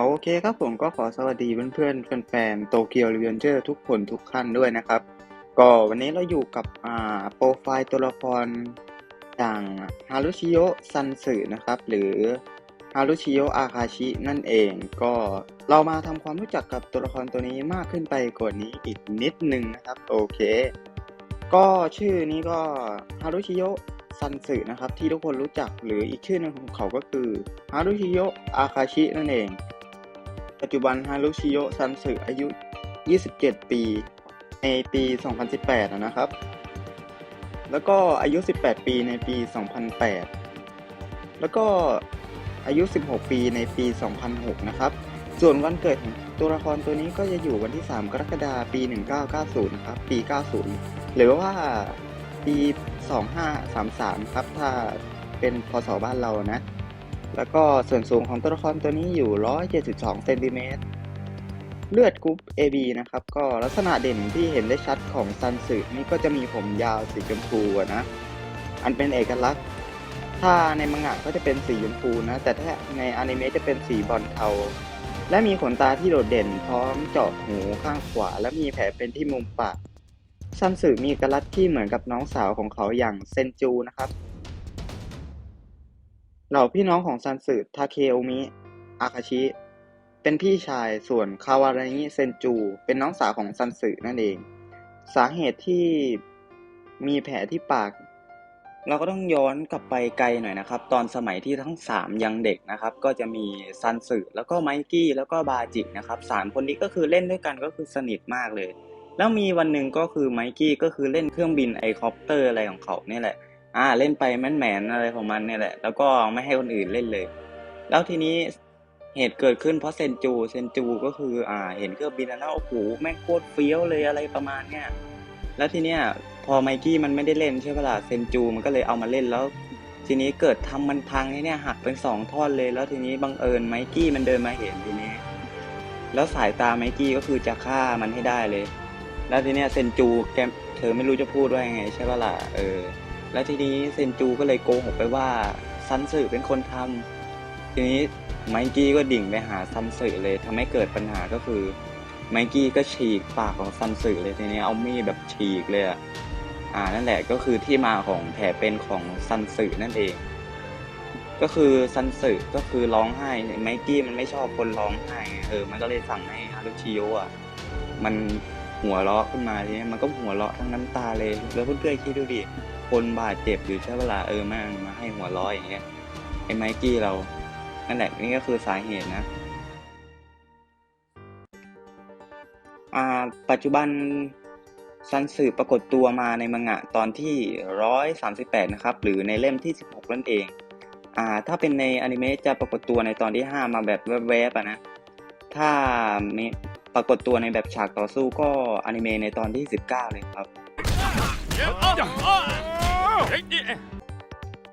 โอเคครับผมก็ขอสวัสดีเพื่อนๆแฟนๆโตเกียวรีเวนเจอร์ทุกคนทุกท่านด้วยนะครับ ก็วันนี้เราอยู่กับอ่าโปรไฟล์ตัวละครอย่างฮารุชิโยะซันสึนะครับ หรือฮารุชิโยะอาคาชินั่นเอง ก็เรามาทำความรู้จักกับตัวละครตัวนี้มากขึ้นไปกว่านี้อีกนิดนึงนะครับโอเค ก็ชื่อนี้ก็ฮารุชิโยะซันสึนะครับที่ทุกคนรู้จักหรืออีกชื่อหนึงของเขาก็คือฮารุชิโยะอาคาชินั่นเอง ปัจจุบันฮารุชิโยซันสึอายุ 27 ปี ในปี 2018 นะครับ แล้วก็อายุ 18 ปีในปี 2008 แล้วก็อายุ 16 ปีในปี 2006 นะครับ ส่วนวันเกิดของตัวละครตัวนี้ก็จะอยู่วันที่ 3 กรกฎาคมปี 1990 นะครับ ปี 90 หรือว่าปี 2533 ครับ ถ้าเป็นพศบ้านเรานะ แล้วก็ส่วนสูงของตัวละครตัวนี้อยู่ 172เซนติเมตรเลือดกรุ๊ป AB นะครับ ก็ลักษณะเด่นที่เห็นได้ชัดของซันสึนี่ก็จะมีผมยาวสีชมพูนะ อันเป็นเอกลักษณ์ ถ้าในมังงะก็จะเป็นสีชมพูนะ แต่ถ้าในอนิเมะจะเป็นสีบอนซ์เทา และมีขนตาที่โดดเด่นพร้อมเจาะหูข้างขวา และมีแผลเป็นที่มุมปากซันสึมีเอกลักษณ์ที่เหมือนกับน้องสาวของเขาอย่างเซนจูนะครับ เหล่าพี่น้องของซันสึทาเคโอมิ อาคาชิ เป็นพี่ชาย ส่วนคาวารางิเซนจู เป็นน้องสาวของซันสึนั่นเอง สาเหตุที่มีแผลที่ปาก เราก็ต้องย้อนกลับไปไกลหน่อยนะครับ ตอนสมัยที่ทั้งสามยังเด็กนะครับ ก็จะมีซันสึแล้วก็ไมกี้แล้วก็บาจินะครับสามคนนี้ก็คือเล่นด้วยกันก็คือสนิทมากเลย แล้วมีวันหนึ่งก็คือไมกี้ก็คือเล่นเครื่องบินไอคอปเตอร์อะไรของเขาเนี่ยแหละ อ่าเล่นไปแม่นแมนอะไรของมันเนี่ยแหละ แล้วก็ไม่ให้คนอื่นเล่นเลย แล้วทีนี้เหตุเกิดขึ้นเพราะเซนจูเซนจูก็คืออ่าเห็นเครื่องบินแล้วโอ้โหแม่งโคตรเฟี้ยวเลยอะไรประมาณเนี้ยแล้วทีเนี้ยพอไมกี้มันไม่ได้เล่นใช่ปะล่ะเซนจูมันก็เลยเอามาเล่นแล้ว ทีนี้เกิดทำมันพังไอ้เนี่ยหักเป็นสองท่อนเลยแล้วทีนี้บังเอิญไมกี้มันเดินมาเห็นทีนี้ แล้วสายตาไมกี้ก็คือจะฆ่ามันให้ได้เลย แล้วทีเนี้ยเซนจูแกเธอไม่รู้จะพูดว่ายังไงใช่ปะล่ะเออ แล้วทีนี้เซนจูก็เลยโกหกไปว่าซันสึเป็นคนทำทีนี้ไมกี้ก็ดิ่งไปหาซันสึเลยทำให้เกิดปัญหาก็คือไมกี้ก็ฉีกปากของซันสึเลยทีนี้เอามีดแบบฉีกเลยอะอ่านั่นแหละก็คือที่มาของแผลเป็นของซันสึนั่นเอง ก็คือซันสึก็คือร้องไห้ไมกี้มันไม่ชอบคนร้องไห้เออมันก็เลยสั่งให้ฮารุชิโยะอะมันหัวเราะขึ้นมาทีนี้มันก็หัวเราะทั้งน้ำตาเลยแล้วเพื่อนๆคิดดูดิ คนบาดเจ็บอยู่ใช่เวลาเออม่งมาให้หัวร้อยอย่างเงี้ยไอ้ไมกี้เรา นั่นแหละนี่ก็คือสาเหตุนะอ่าปัจจุบันซันสึปรากฏตัวมาในมังงะตอนที่ร้อยสามสิบแปดนะครับ หรือในเล่มที่สิบหกนั่นเองอ่าถ้าเป็นในอนิเมะจะปรากฏตัวในตอนที่ห้ามาแบบแวบๆนะถ้ามีปรากฏตัวในแบบฉากต่อสู้ก็อนิเมะในตอนที่สิบเก้าเลยครับ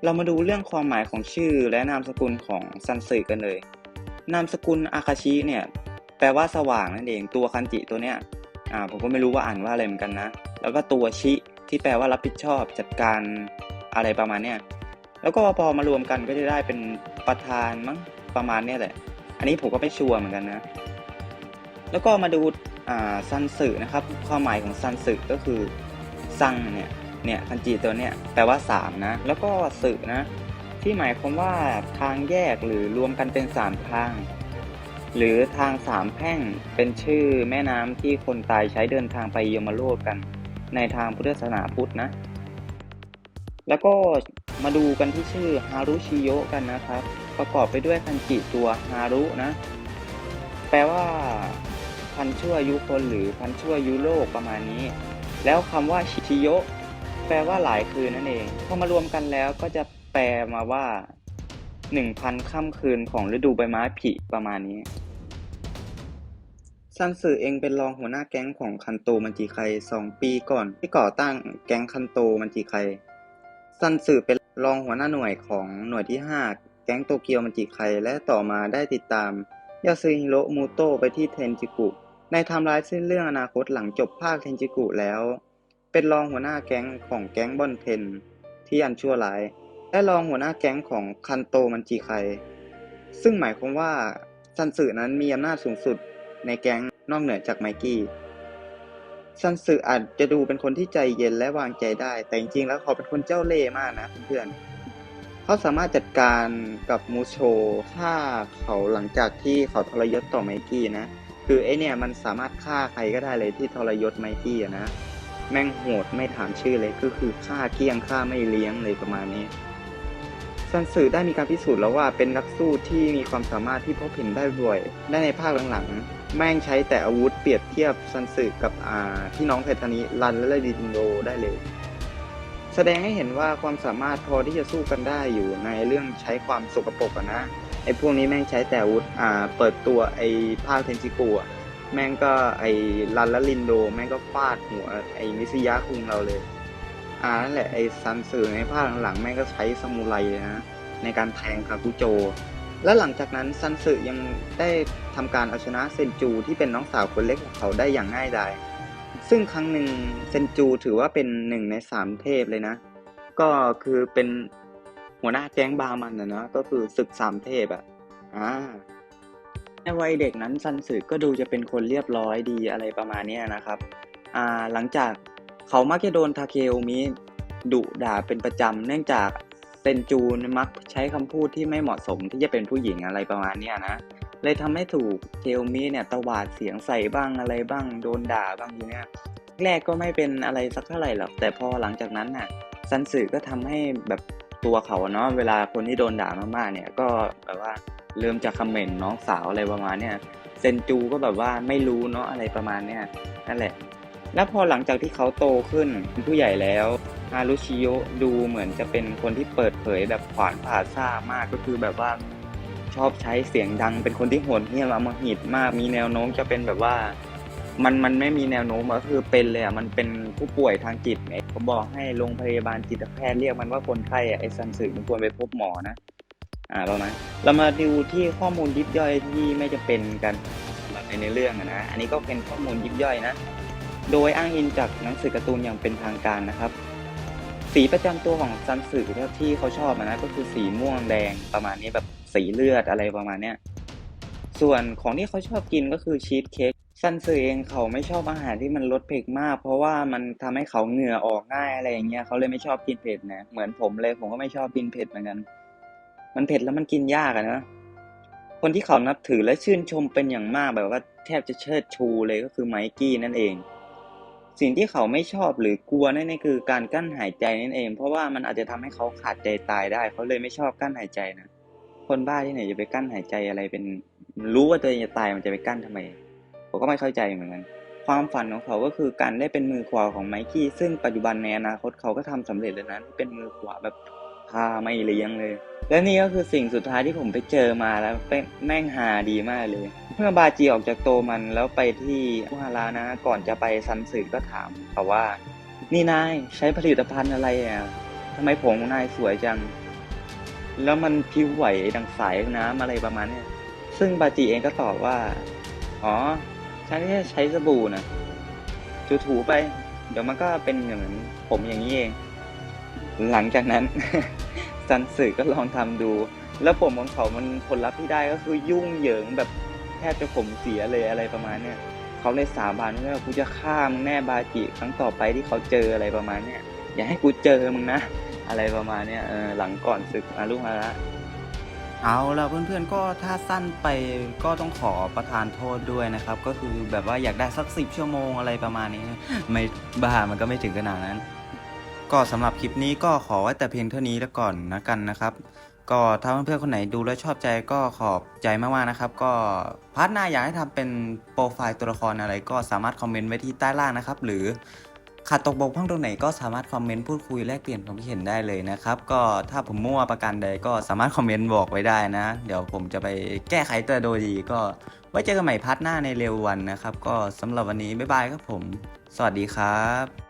เรามาดูเรื่องความหมายของชื่อและนามสกุลของซันสึกันเลย นามสกุลอาคาชิเนี่ยแปลว่าสว่างนั่นเองตัวคันจิตัวเนี้ยอ่าผมก็ไม่รู้ว่าอ่านว่าอะไรเหมือนกันนะ แล้วก็ตัวชิที่แปลว่ารับผิดชอบจัดการอะไรประมาณเนี้ยแล้วก็พอมารวมกันก็จะได้เป็นประธานมั้งประมาณเนี้ยแหละ อันนี้ผมก็ไม่ชัวร์เหมือนกันนะ แล้วก็มาดูซันสึนะครับ ความหมายของซันสึก็คือซังเนี่ย เนี่ยคันจิตัวเนี่ยแปลว่าสามนะ แล้วก็สึนะ ที่หมายความว่าทางแยกหรือรวมกันเป็นสามทาง หรือทางสามแพร่งเป็นชื่อแม่น้ำที่คนตายใช้เดินทางไปยมโลกกัน ในทางพุทธศาสนาพุทธนะ แล้วก็มาดูกันที่ชื่อฮารุชิโยกันนะครับ ประกอบไปด้วยคันจิตัวฮารุนะ แปลว่าพันชั่วยุคนหรือพันชั่วยุโลกประมาณนี้ แล้วคำว่าชิโย แปลว่าหลายคืนนั่นเองพอมารวมกันแล้วก็จะแปลมาว่าหนึ่งพันค่ำคืนของฤดูใบไม้ผลิประมาณนี้ซันสึเองเป็นรองหัวหน้าแก๊งของคันโตมันจิไคสองปีก่อน ที่ก่อตั้งแก๊งคันโตมันจิไคซันสึเป็นรองหัวหน้าหน่วยของหน่วยที่ 5 แก๊งโตเกียวมันจิไคและต่อมาได้ติดตามยาซึฮิโรมูโตไปที่เทนจิกุ ในทำลายเส้นเรื่องอนาคตหลังจบภาคเทนจิกุแล้ว เป็นรองหัวหน้าแก๊งของแก๊งบอนเทนที่อันชั่วร้าย และรองหัวหน้าแก๊งของคันโตมันจิไคซึ่งหมายความว่าซันสึนั้นมีอำนาจสูงสุดในแก๊งนอกเหนือจากไมกี้ซันสึอาจจะดูเป็นคนที่ใจเย็นและวางใจได้ แต่จริงๆแล้วเขาเป็นคนเจ้าเล่ห์มากนะเพื่อนๆเขาสามารถจัดการกับมูโชฆ่าเขาหลังจากที่เขาทรยศต่อไมกี้นะ คือไอเนี่ยมันสามารถฆ่าใครก็ได้เลยที่ทรยศไมกี้นะ แม่งโหดไม่ถามชื่อเลยก็คือฆ่าเกลี้ยงฆ่าไม่เลี้ยงเลยประมาณนี้ซันสึได้มีการพิสูจน์แล้วว่าเป็นนักสู้ที่มีความสามารถที่พบเห็นได้บ่อยได้ในภาคหลังๆ แม่งใช้แต่อาวุธเปรียบเทียบซันสึกับอ่าพี่น้องไททานิรันและดินโดได้เลย แสดงให้เห็นว่าความสามารถพอที่จะสู้กันได้อยู่ในเรื่องใช้ความสกปรกอะนะไอ้พวกนี้แม่งใช้แต่อาวุธอ่าเปิดตัวไอ้ภาคเทนจิโกะ แม่งก็ไอ้รันและลินโดแม่งก็ฟาดหัวไอ้มิสยะคุงเราเลย อ่านั่นแหละไอ้ซันสึในภาคหลังๆแม่งก็ใช้ซามูไรเลยนะในการแทงคาคุโจ และหลังจากนั้นซันสึยังได้ทำการเอาชนะเซนจูที่เป็นน้องสาวคนเล็กของเขาได้อย่างง่ายดาย ซึ่งครั้งหนึ่งเซนจูถือว่าเป็นหนึ่งในสามเทพเลยนะ ก็คือเป็นหัวหน้าแก๊งบามันนะนะก็คือศึกสามเทพอะอ่า ในวัยเด็กนั้นซันสึก็ดูจะเป็นคนเรียบร้อยดีอะไรประมาณนี้นะครับหลังจากเขามักจะโดนทาเคโอมิดุด่าเป็นประจำเนื่องจากเซนจูนมักใช้คำพูดที่ไม่เหมาะสมที่จะเป็นผู้หญิงอะไรประมาณนี้นะเลยทำให้ถูกเคโอมิเนี่ยตวาดเสียงใส่บ้างอะไรบ้างโดนด่าบ้างทีเนี้ยแรกก็ไม่เป็นอะไรสักเท่าไหร่หรอกแต่พอหลังจากนั้นน่ะซันสึก็ทำให้แบบ ตัวเขาเนาะเวลาคนที่โดนด่ามากๆเนี่ยก็แบบว่าเริ่มจะคอมเมนต์น้องสาวอะไรประมาณเนี้ยเซนจูก็แบบว่าไม่รู้เนาะอะไรประมาณเนี้ยนั่นแหละ แล้วพอหลังจากที่เขาโตขึ้นเป็นผู้ใหญ่แล้วฮารุชิโยดูเหมือนจะเป็นคนที่เปิดเผยแบบขวานผ่าซ่ามากก็คือแบบว่าชอบใช้เสียงดัง เป็นคนที่โหดเหี้ยมอมหิตมากมีแนวโน้มจะเป็นแบบว่า มันมันไม่มีแนวโน้มก็คือเป็นเลยอะมันเป็นผู้ป่วยทางจิตไงผมบอกให้โรงพยาบาลจิตแพทย์เรียกมันว่าคนไข้อะไอ้ซันสึมันควรไปพบหมอนะ อ่าประมาณเรามาดูที่ข้อมูลยิบย่อยที่ไม่จะเป็นกันในในเรื่องอะนะอันนี้ก็เป็นข้อมูลยิบย่อยนะ โดยอ้างอิงจากหนังสือการ์ตูนอย่างเป็นทางการนะครับ สีประจำตัวของซันสึที่เขาชอบนะก็คือสีม่วงแดงประมาณนี้แบบสีเลือดอะไรประมาณเนี้ยส่วนของที่เขาชอบกินก็คือชีสเค้ก ซันสึเองเขาไม่ชอบอาหารที่มันรสเผ็ดมาก เพราะว่ามันทำให้เขาเหงื่อออกง่ายอะไรอย่างเงี้ยเขาเลยไม่ชอบกินเผ็ดนะเหมือนผมเลยผมก็ไม่ชอบกินเผ็ดเหมือนกัน มันเผ็ดแล้วมันกินยากอะนะคนที่เขานับถือและชื่นชมเป็นอย่างมากแบบว่าแทบจะเชิดชูเลยก็คือไมกี้นั่นเอง สิ่งที่เขาไม่ชอบหรือกลัวนั่นคือการกั้นหายใจนั่นเอง เพราะว่ามันอาจจะทำให้เขาขาดใจตายได้ เขาเลยไม่ชอบกั้นหายใจนะคนบ้าที่ไหนจะไปกั้นหายใจอะไรเป็น รู้ว่าตัวเองจะตายมันจะไปกั้นทำไม ผมก็ไม่เข้าใจเหมือนกัน ความฝันของเขาก็คือการได้เป็นมือขวาของไมกี้ซึ่งปัจจุบันในอนาคตเขาก็ทำสำเร็จแล้วนะเป็นมือขวาแบบพาไม่เลี้ยงเลย และนี่ก็คือสิ่งสุดท้ายที่ผมไปเจอมาแล้วเป็นแม่งหาดีมากเลย เมื่อบาจีออกจากโตมันแล้วไปที่คุฮารานะ ก่อนจะไปซันสึก็ถามเขาว่า นี่นายใช้ผลิตภัณฑ์อะไรอะทำไมผมของนายสวยจัง แล้วมันผิวไหวดังสายน้ำอะไรประมาณเนี้ยซึ่งบาจีเองก็ตอบว่า อ๋อ ฉันแค่ใช้สบู่นะถูๆไป เดี๋ยวมันก็เป็นเหมือนผมอย่างนี้เอง หลังจากนั้น ซันสึก็ลองทำดู แล้วผมของเขามันผลลัพธ์ที่ได้ก็คือยุ่งเหยิงแบบแทบจะผมเสียเลยอะไรประมาณเนี้ยเขาเลยสาบานว่ากูจะฆ่ามึงแน่บาจิครั้งต่อไปที่เขาเจออะไรประมาณเนี้ยอย่าให้กูเจอมึงนะ อะไรประมาณเนี้ยเออหลังก่อนศึกอารุฮาระ เอาล่ะเพื่อนๆก็ถ้าสั้นไปก็ต้องขอประทานโทษด้วยนะครับ ก็คือแบบว่าอยากได้สักสิบชั่วโมงอะไรประมาณนี้ ไม่บ้ามันก็ไม่ถึงขนาดนั้น ก็สำหรับคลิปนี้ก็ขอไว้แต่เพียงเท่านี้แล้วก่อนนะกันนะครับ ก็ถ้าเพื่อนๆคนไหนดูแล้วชอบใจก็ขอบใจมากๆนะครับ ก็พาร์ทหน้าอยากให้ทำเป็นโปรไฟล์ตัวละครอะไร ก็สามารถคอมเมนต์ไว้ที่ใต้ล่างนะครับ หรือ ขาดตกบกพร่องตรงไหนก็สามารถคอมเมนต์พูดคุยแลกเปลี่ยนความคิดเห็นได้เลยนะครับ ก็ถ้าผมมั่วประการใดก็สามารถคอมเมนต์บอกไว้ได้นะ เดี๋ยวผมจะไปแก้ไขตัวโดยดีก็ไว้เจอกันใหม่พาร์ทหน้าในเร็ววันนะครับ ก็สำหรับวันนี้บ๊ายบายครับผม สวัสดีครับ